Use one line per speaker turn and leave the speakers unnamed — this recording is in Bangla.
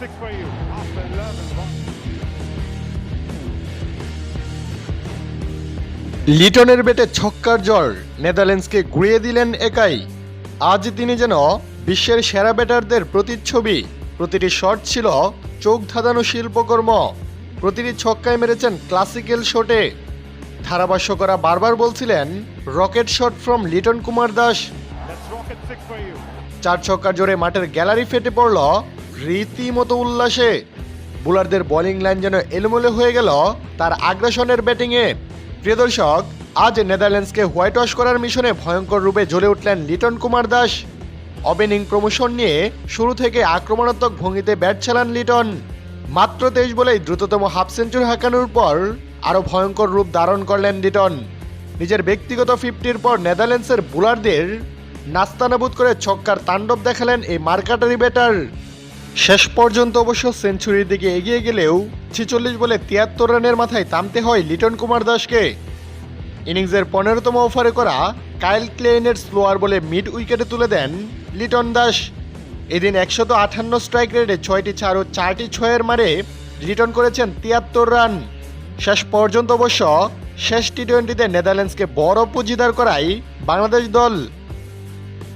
six for you. After 11. one.
লিটনের বেটে ছক্কার জ্বর নেদারল্যান্ডসকে ঘুরিয়ে দিলেন একাই আজ তিনি যেন বিশ্বের সেরা ব্যাটারদের প্রতিচ্ছবি প্রতিটি শট ছিল চোখ ধাঁধানো শিল্পকর্ম প্রতিটি ছক্কায় মেরেছেন ক্লাসিক্যাল শটে ধারাভাষ্যকরা বারবার বলছিলেন rocket shot from Liton Kumar Das. চার ছক্কার জোরে মাঠের গ্যালারি ফেটে পড়ল রীতিমতো উল্লাসে। বোলারদের বোলিং লাইন যেন এলোমেলো হয়ে গেল, তার আগ্রাসনের ব্যাটিংয়ে। প্রিয় দর্শক, আজ নেদারল্যান্ডসকে হোয়াইট ওয়াশ করার মিশনে ভয়ঙ্কর রূপে জ্বলে উঠলেন লিটন কুমার দাস। ওপেনিং প্রমোশন নিয়ে শুরু থেকে আক্রমণাত্মক ভঙ্গিতে ব্যাট চালান লিটন। মাত্র তেইশ বলেই দ্রুততম হাফ সেঞ্চুরি হাঁকানোর পর আরও ভয়ঙ্কর রূপ ধারণ করলেন লিটন। নিজের ব্যক্তিগত ফিফটির পর নেদারল্যান্ডসের বোলারদের নাস্তানাবুদ করে ছক্কার তাণ্ডব দেখালেন এই মার্কাটারি ব্যাটার। শেষ পর্যন্ত অবশ্য সেঞ্চুরির দিকে এগিয়ে গেলেও ছিচল্লিশ বলে তিয়াত্তর রানের মাথায় থামতে হয় লিটন কুমার দাসকে। ইনিংসের পনেরোতম ওভারে করা কাইল ক্লেইনের স্লোয়ার বলে মিড উইকেটে তুলে দেন লিটন দাস। এদিন একশত আটান্ন স্ট্রাইক রেটে ছয়টি চার ও চারটি ছয়ের মারে রিটার্ন করেছেন তিয়াত্তর রান। শেষ পর্যন্ত অবশ্য শেষ টি টোয়েন্টিতে নেদারল্যান্ডসকে বড় পুঁজিদার করাই বাংলাদেশ দল।